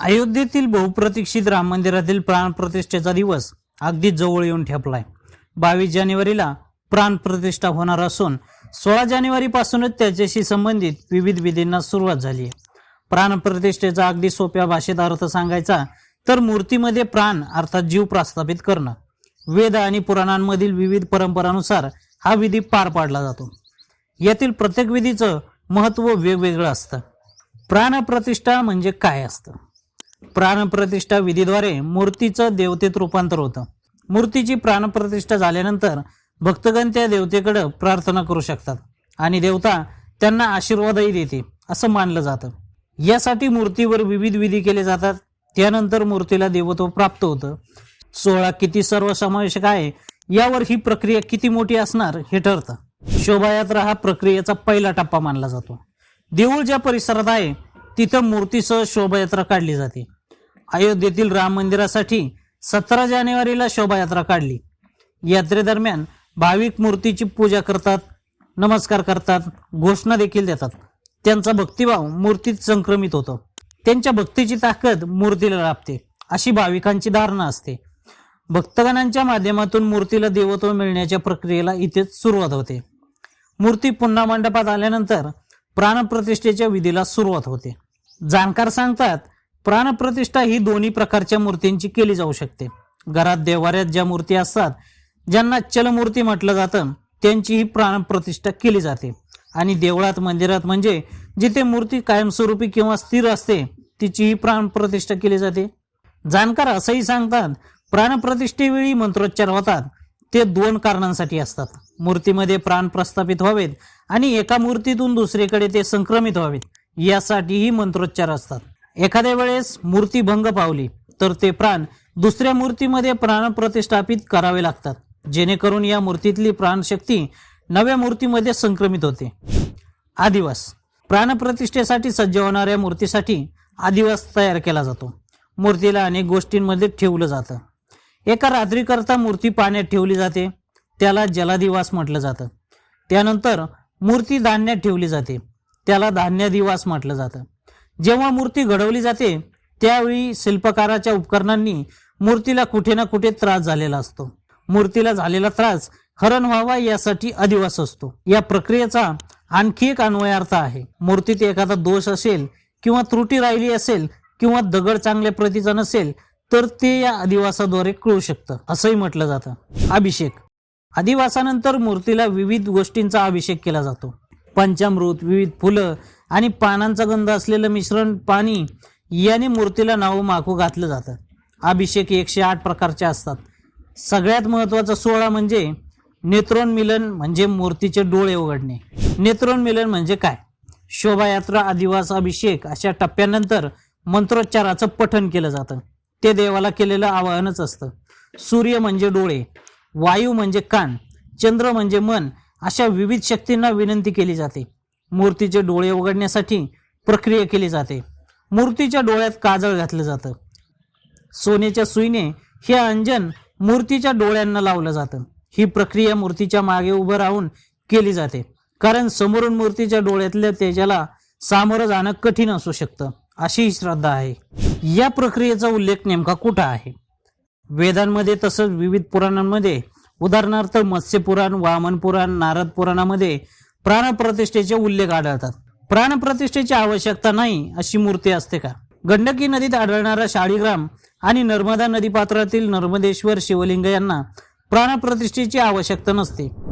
अयोध्येतील बहुप्रतीक्षित राम मंदिरातील प्राणप्रतिष्ठेचा दिवस अगदी जवळ येऊन ठेपलाय. बावीस जानेवारीला प्राणप्रतिष्ठा होणार असून सोळा जानेवारीपासूनच त्याच्याशी संबंधित विविध विधींना सुरुवात झाली आहे. प्राणप्रतिष्ठेचा अगदी सोप्या भाषेत अर्थ सांगायचा तर मूर्तीमध्ये प्राण अर्थात जीव प्रस्थापित करणं. वेद आणि पुराणांमधील विविध परंपरानुसार हा विधी पार पाडला जातो. यातील प्रत्येक विधीचं महत्त्व वेगवेगळं असतं. प्राणप्रतिष्ठा म्हणजे काय असतं? प्राणप्रतिष्ठा विधीद्वारे मूर्तीचं देवतेत रूपांतर होतं. मूर्तीची प्राणप्रतिष्ठा झाल्यानंतर भक्तगण त्या देवतेकडे प्रार्थना करू शकतात आणि देवता त्यांना आशीर्वादही देते असं मानलं जातं. यासाठी मूर्तीवर विविध विधी केले जातात. त्यानंतर मूर्तीला देवत्व प्राप्त होतं. सोहळा किती सर्वसमावेशक आहे यावर ही प्रक्रिया किती मोठी असणार हे ठरतं. शोभायात्रा हा प्रक्रियेचा पहिला टप्पा मानला जातो. देऊळ ज्या परिसरात आहे तिथं मूर्तीसह शोभायात्रा काढली जाते. अयोध्येतील राम मंदिरासाठी सतरा जानेवारीला शोभायात्रा काढली. यात्रेदरम्यान भाविक मूर्तीची पूजा करतात नमस्कार करतात घोषणा देखील देतात. त्यांचा भक्तिभाव मूर्तीत संक्रमित होतो. त्यांच्या भक्तीची ताकद मूर्तीला लाभते अशी भाविकांची धारणा असते. भक्तगणांच्या माध्यमातून मूर्तीला देवत्व मिळण्याच्या प्रक्रियेला इथेच सुरुवात होते. मूर्ती पुन्हा मंडपात आल्यानंतर प्राणप्रतिष्ठेच्या विधीला सुरुवात होते. जाणकार सांगतात प्राणप्रतिष्ठा ही दोन्ही प्रकारच्या मूर्तींची केली जाऊ शकते. घरात देवाऱ्यात ज्या मूर्ती असतात ज्यांना चलमूर्ती म्हटलं जातं त्यांची ही प्राणप्रतिष्ठा केली जाते. आणि देवळात मंदिरात म्हणजे जिथे मूर्ती कायमस्वरूपी किंवा स्थिर असते तिची ही प्राणप्रतिष्ठा केली जाते. जाणकार असंही सांगतात प्राणप्रतिष्ठेवेळी मंत्रोच्चार होतात. ते दोन कारणांसाठी असतात. मूर्तीमध्ये प्राण प्रस्थापित व्हावेत आणि एका मूर्तीतून दुसरीकडे ते संक्रमित व्हावेत. यासाठीही मंत्रोच्चार असतात. एखाद्या वेळेस मूर्ती भंग पावली तर ते प्राण दुसऱ्या मूर्तीमध्ये प्राण प्रतिष्ठापित करावे लागतात जेणेकरून या मूर्तीतली प्राणशक्ती नव्या मूर्तीमध्ये संक्रमित होते. आदिवास. प्राणप्रतिष्ठेसाठी सज्ज होणाऱ्या मूर्तीसाठी आदिवास तयार केला जातो. मूर्तीला अनेक गोष्टींमध्ये ठेवलं जातं. एका रात्रीकरता मूर्ती पाण्यात ठेवली जाते त्याला जलादिवास म्हटलं जातं. त्यानंतर मूर्ती धान्यात ठेवली जाते त्याला धान्यादिवास म्हटलं जातं. जेव्हा मूर्ती घडवली जाते त्यावेळी शिल्पकाराच्या उपकरणांनी मूर्तीला कुठे ना कुठे त्रास झालेला असतो. मूर्तीला झालेला त्रास हरण व्हावा यासाठी अधिवास असतो. या प्रक्रियेचा आणखी एक अन्वयार्थ आहे. मूर्तीत एखादा दोष असेल किंवा त्रुटी राहिली असेल किंवा दगड चांगल्या प्रतीचा नसेल तर ते या अधिवासाद्वारे कळू शकतं असंही म्हटलं जातं. अभिषेक. अधिवासानंतर मूर्तीला विविध गोष्टींचा अभिषेक केला जातो. पंचामृत विविध फुलं आणि पानांचा गंध असलेलं मिश्रण पाणी याने मूर्तीला नावं माखू घातलं जातं. अभिषेक एकशे आठ प्रकारचे असतात. सगळ्यात महत्त्वाचा सोहळा म्हणजे नेत्रोन्मिलन म्हणजे मूर्तीचे डोळे उघडणे. नेत्रोन्मिलन म्हणजे काय? शोभायात्रा अधिवास अभिषेक अशा टप्प्यानंतर मंत्रोच्चाराचं पठण केलं जातं. ते देवाला केलेलं आवाहनच असतं. सूर्य म्हणजे डोळे वायू म्हणजे कान चंद्र म्हणजे मन अशा विविध शक्तींना विनंती केली जाते. मूर्तीचे डोळे उघडण्यासाठी प्रक्रिया केली जाते. मूर्तीच्या डोळ्यात काजळ घातलं जातं. सोन्याच्या सुईने हे अंजन मूर्तीच्या डोळ्यांना लावलं जातं. ही प्रक्रिया मूर्तीच्या मागे उभं राहून केली जाते. कारण समोरून मूर्तीच्या डोळ्यातल्या तेजाला सामोरं जाणं कठीण असू शकतं अशी ही श्रद्धा आहे. या प्रक्रियेचा उल्लेख नेमका कुठं आहे? वेदांमध्ये तसंच विविध पुराणांमध्ये उदाहरणार्थ मत्स्यपुराण वामन पुराण नारद पुराणामध्ये प्राणप्रतिष्ठेचे उल्लेख आढळतात. प्राणप्रतिष्ठेची आवश्यकता नाही अशी मूर्ती असते का? गंडकी नदीत आढळणारा शाळीग्राम आणि नर्मदा नदीपात्रातील नर्मदेश्वर शिवलिंग यांना प्राणप्रतिष्ठेची आवश्यकता नसते.